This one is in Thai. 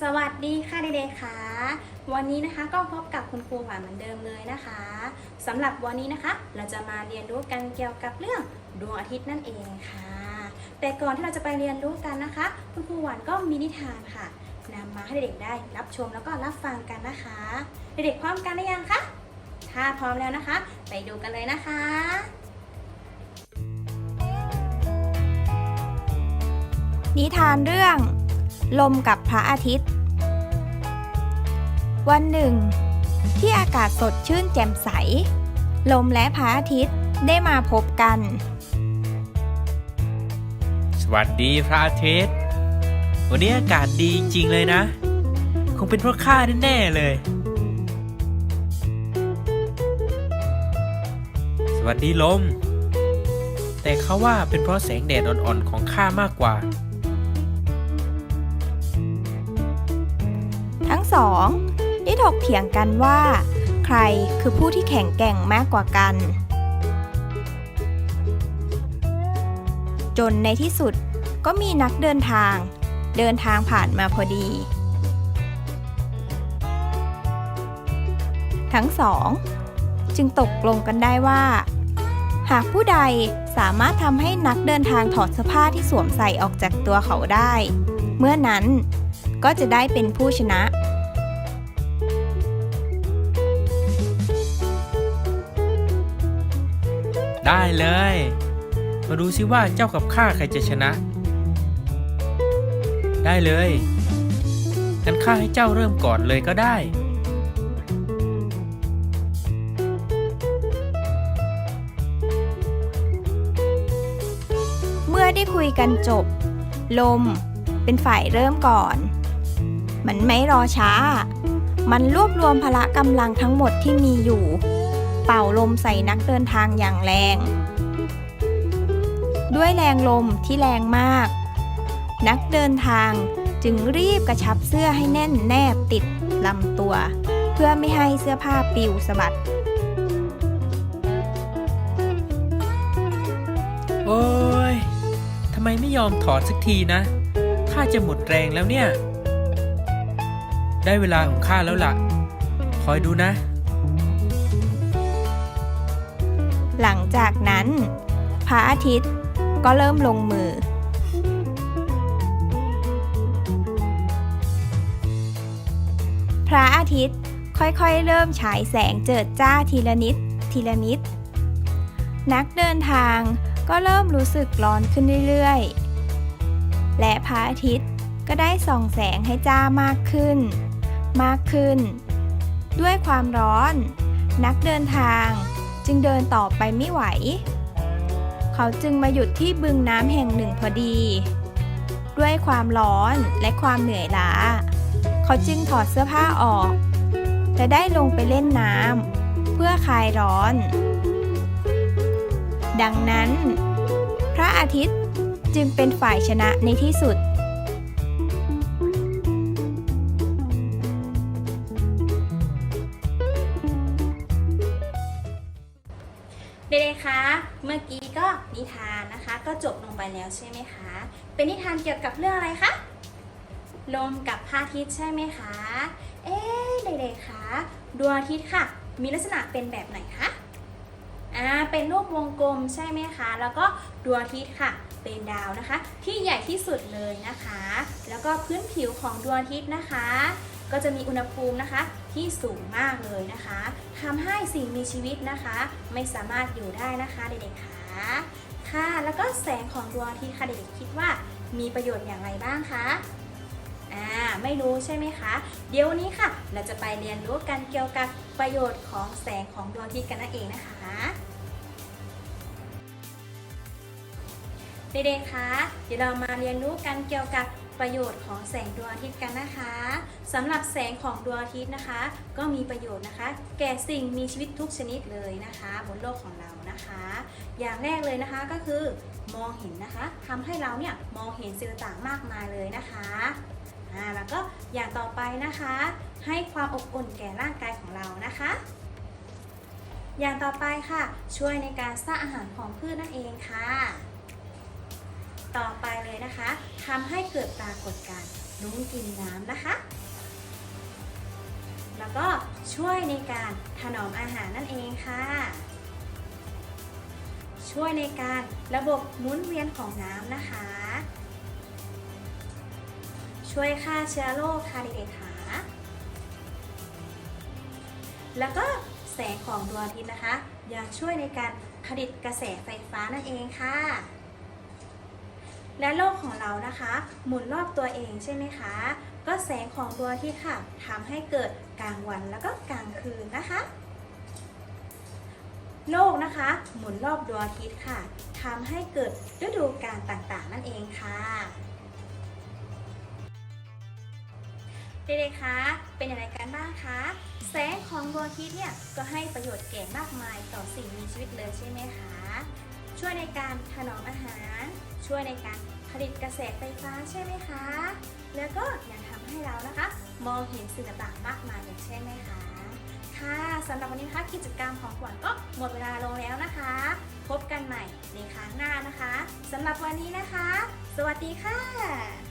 สวันนี้นะคะก็พบกับคุณครูหวานเหมือนเดิมเลยนะคะสำหรับวันนี้นะคะ เราจะมาเรียนรู้กันเกี่ยวกับเรื่องดวงอาทิตย์นั่นเองค่ะ แต่ก่อนที่เราจะไปเรียนรู้กันนะคะ คุณครูหวานก็มีนิทานค่ะนำมาให้เด็กๆได้รับชมแล้วก็รับฟังกันนะคะ เด็กๆพร้อมกันหรือยังคะถ้าพร้อมแล้วนะคะ ไปดูกันเลยนะคะนิทานเรื่อง ลมกับพระอาทิตย์ วันหนึ่ง ที่อากาศสดชื่นแจ่มใส ลมและพระอาทิตย์ได้มาพบกัน สวัสดีพระอาทิตย์ วันนี้อากาศดีจริงเลยนะ คงเป็นเพราะข้าแน่ๆเลย สวัสดีลม แต่เขาว่าเป็นเพราะแสงแดดอ่อนๆของข้ามากกว่า ทั้งสองได้ถกเถียงกันว่า ใครคือผู้ที่แข็งแกร่งมากกว่ากัน จนในที่สุดก็มีนักเดินทาง เดินทางผ่านมาพอดี ทั้งสอง จึงตกลงกันได้ว่า หากผู้ใดสามารถทำให้นักเดินทางถอดเสื้อผ้าที่สวมใส่ออกจากตัวเขาได้ เมื่อนั้นก็จะได้เป็นผู้ชนะ ได้เลย มาดูซิว่าเจ้ากับข้าใครจะชนะ ได้เลยงั้นข้าให้เจ้าเริ่มก่อนเลยก็ได้ เมื่อได้คุยกันจบ ลมเป็นฝ่ายเริ่มก่อน มันไม่รอช้า มันรวบรวมพละกำลังทั้งหมดที่มีอยู่ เป่าลมใส่นักเดินทางอย่างแรง ด้วยแรงลมที่แรงมาก นักเดินทางจึงรีบกระชับเสื้อให้แน่นแนบติดลำตัว เพื่อไม่ให้เสื้อผ้าปลิวสะบัด โอ้ย ทำไมไม่ยอมถอดสักทีนะ ข้าจะหมดแรงแล้วเนี่ย ได้เวลาของข้าแล้วล่ะ คอยดูนะ หลังจากนั้น พระอาทิตย์ก็เริ่มลงมือ พระอาทิตย์ค่อยๆ เริ่มฉายแสงเจิดจ้าทีละนิด ทีละนิด นักเดินทางก็เริ่มรู้สึกร้อนขึ้นเรื่อยๆ และพระอาทิตย์ก็ได้ส่องแสงให้จ้ามากขึ้น มากขึ้น ด้วยความร้อน นักเดินทาง จึงเดินต่อไปไม่ไหว เขาจึงมาหยุดที่บึงน้ำแห่งหนึ่งพอดี ด้วยความร้อนและความเหนื่อยล้า เขาจึงถอดเสื้อผ้าออก และได้ลงไปเล่นน้ำเพื่อคลายร้อน ดังนั้น พระอาทิตย์จึงเป็นฝ่ายชนะในที่สุด คะ เมื่อกี้ก็นิทานนะคะ ก็จบลงไปแล้วใช่ไหมคะ เป็นนิทานเกี่ยวกับเรื่องอะไรคะลมกับพระอาทิตย์ใช่ไหมคะ เอ๊ะเด็กๆคะดวงอาทิตย์ค่ะ มีลักษณะเป็นแบบไหนคะอ่าเป็นรูปวงกลมใช่ไหมคะ แล้วก็ดวงอาทิตย์ค่ะ เป็นดาวนะคะ ที่ใหญ่ที่สุดเลยนะคะ แล้วก็พื้นผิวของดวงอาทิตย์นะคะ ก็จะมีอุณหภูมินะคะ ที่สูงมากเลยนะคะทำให้สิ่งมีชีวิตนะคะ ไม่สามารถอยู่ได้นะคะเด็กๆคะค่ะ แล้วก็แสงของดวงอาทิตย์ค่ะเด็กๆคิดว่ามีประโยชน์อย่างไรบ้างคะอ่าไม่รู้ใช่ไหมคะ เดี๋ยวนนี้ค่ะ เราจะไปเรียนรู้กันเกี่ยวกับประโยชน์ของแสงของดวงอาทิตย์กันนั่นเองนะคะเด็กๆคะเดี๋ยวเรามาเรียนรู้กันเกี่ยวกับ ประโยชน์ของแสงดวงอาทิตย์กันนะคะสำหรับแสงของดวงอาทิตย์นะคะ ก็มีประโยชน์นะคะ แก่สิ่งมีชีวิตทุกชนิดเลยนะคะ บนโลกของเรานะคะ อย่างแรกเลยนะคะก็คือมองเห็นนะคะทำให้เราเนี่ยมองเห็นสิ่งต่างๆมากมายเลยนะคะอ่าแล้วก็อย่างต่อไปนะคะ ให้ความอบอุ่นแก่ร่างกายของเรานะคะอย่างต่อไปค่ะ ช่วยในการสร้างอาหารของพืชนั่นเองค่ะ ต่อไปเลยนะคะทำให้เกิดปรากฏการณ์ลุ้งกินน้ำนะคะแล้วแล้วก็ช่วยในการถนอมอาหารนั่นเองค่ะ ช่วยในการระบบหมุนเวียนของน้ำนะคะ ช่วยฆ่าเชื้อโรคค่ะเด็กๆค่ะแล้วก็แสงของดวงอาทิตย์นะคะ ยังช่วยในการผลิตกระแสไฟฟ้านั่นเองค่ะ และโลกของเรานะคะ หมุนรอบตัวเองใช่ไหมคะ ก็แสงของดวงอาทิตย์ค่ะทำให้เกิดกลางวันแล้วก็กลางคืนนะคะ โลกนะคะ หมุนรอบดวงอาทิตย์ค่ะทำให้เกิดฤดูกาลต่างๆ นั่นเองค่ะเด็กๆคะ เป็นอย่างไรกันบ้างคะ แสงของดวงอาทิตย์เนี่ยก็ให้ประโยชน์แก่มากมายต่อสิ่งมีชีวิตเลยใช่ไหมคะ ช่วยในการถนอมอาหาร ช่วยในการผลิตกระแสไฟฟ้าใช่ไหมคะ แล้วก็ยังทำให้เรานะคะ มองเห็นสิ่งต่างๆมากมายเลยใช่ไหมคะ ค่ะสำหรับวันนี้นะคะกิจกรรมของขวัญก็หมดเวลาลงแล้วนะคะ พบกันใหม่ในครั้งหน้านะคะสำหรับวันนี้นะคะ สวัสดีค่ะ